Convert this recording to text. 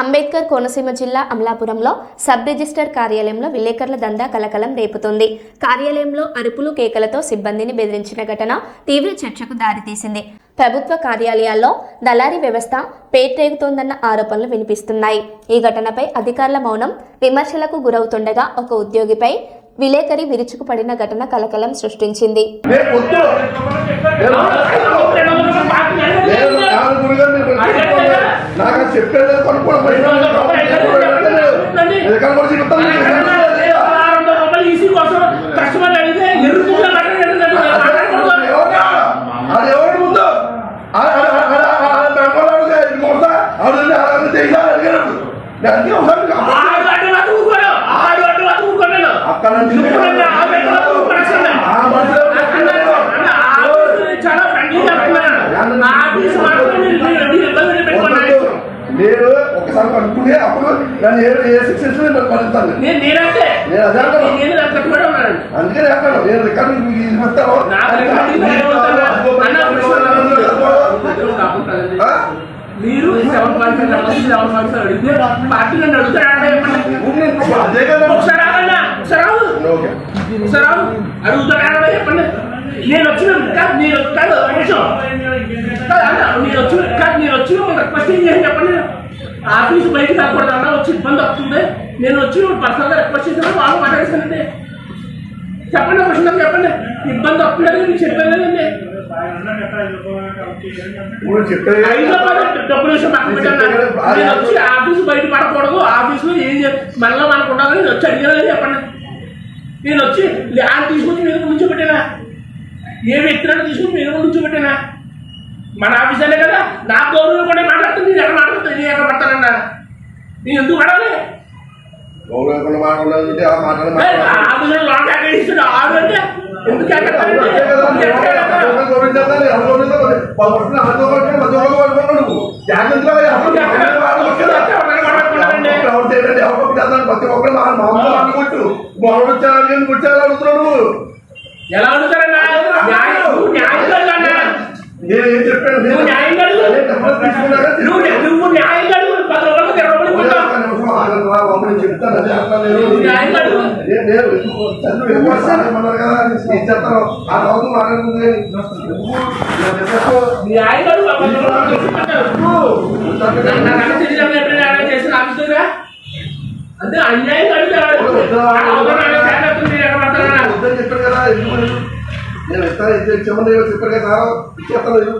అంబేద్కర్ కోనసీమ జిల్లా అమలాపురంలో sub register కార్యాలయంలో విలేకరుల దందా కలకలం రేపుతోంది. కార్యాలయంలో అరుపులు కేకలతో సిబ్బందిని బెదిరించిన ఘటన తీవ్ర చర్చకు దారితీసింది. ప్రభుత్వ కార్యాలయాల్లో దళారీ వ్యవస్థ పేట్రేగుతోందన్న ఆరోపణలు వినిపిస్తున్నాయి. ఈ ఘటనపై అధికారుల మౌనం విమర్శలకు గురవుతుండగా ఒక ఉద్యోగిపై విలేకరి విరుచుకుపడిన ఘటన కలకలం సృష్టించింది. అడిగినప్పుడు అక్కడ నుంచి నేను ఒకసారి కనుక్కుంటే అప్పుడు నన్ను ఏ ఏ పడుతాను నేను అదే అందుకే చెప్పాను నేను రికార్డు ఇస్తాను? మీరు సెవెన్ సెవెన్ అడిగితే పార్టీ నన్ను అదే కదా. ఆగు. అడుగుతారా చెప్పండి నేను వచ్చిన కాదు నేను కాదు నిమిషం. కాదు అన్న నేను వచ్చిన కాదు నేను వచ్చిన రిక్వెస్ట్ ఏం చేయండి చెప్పండి ఆఫీస్ బయటకు రాకూడదు అన్న వచ్చి ఇబ్బంది వస్తుంది. నేను వచ్చి పర్సనల్గా రిక్వెస్ట్ చేసిన వాళ్ళు మాట్లాడేసానండి చెప్పండి క్వశ్చన్ చెప్పండి. ఇబ్బంది వస్తుందని మీకు చెప్పాను కదండి డబ్బుల నేను వచ్చి ఆఫీస్ బయట పడకూడదు. ఆఫీస్లో ఏం చే మళ్ళీ మనకు ఉండాలని నేను వచ్చి అడిగానని చెప్పండి. నేను వచ్చి ల్యాండ్ తీసుకొచ్చి మీద ఉంచబెట్టానా ఏ వ్యక్తులను తీసుకుని మీద ఉంచబెట్టానా మన ఆఫీస్ అనే కదా నా గౌరవం కూడా మాట్లాడుతుంది నేను ఎక్కడ మాట్లాడుతుంది నేను ఎక్కడ పడతానన్నా నేను ఎందుకు పడాలి? గౌరవకుండా మాట్లాడాలంటే ఆ మాటలు ఏయ్, ఆ మాట్లాడాలి ఆఫీసులో లాంగ్ హ్యాండ్ ఇస్తున్నాడు? ఆరు అంటే ఎందుకు? గౌరవం గౌరవించాలి నువ్వు. జాగ్రత్తగా ఎవరు ఎవరు వచ్చారు? ఎవరు చేయడండి, ఎవరు పప్పు చేస్తాడు? ప్రతి ఒక్కరు మా మామూలు అనుకోవచ్చు గౌరవం వచ్చారు కానీ కూర్చోాలి అడుగుతున్నావు నువ్వు? ఎలా నేను చెప్పాను? నేను నువ్వు న్యాయంగా అదే నేను చెప్తాను. అదే నేను నువ్వు అంటే అన్యాయం చెప్పాడు కదా నేను ఇస్తాను చెప్పారు కదా ఇచ్చేస్తాను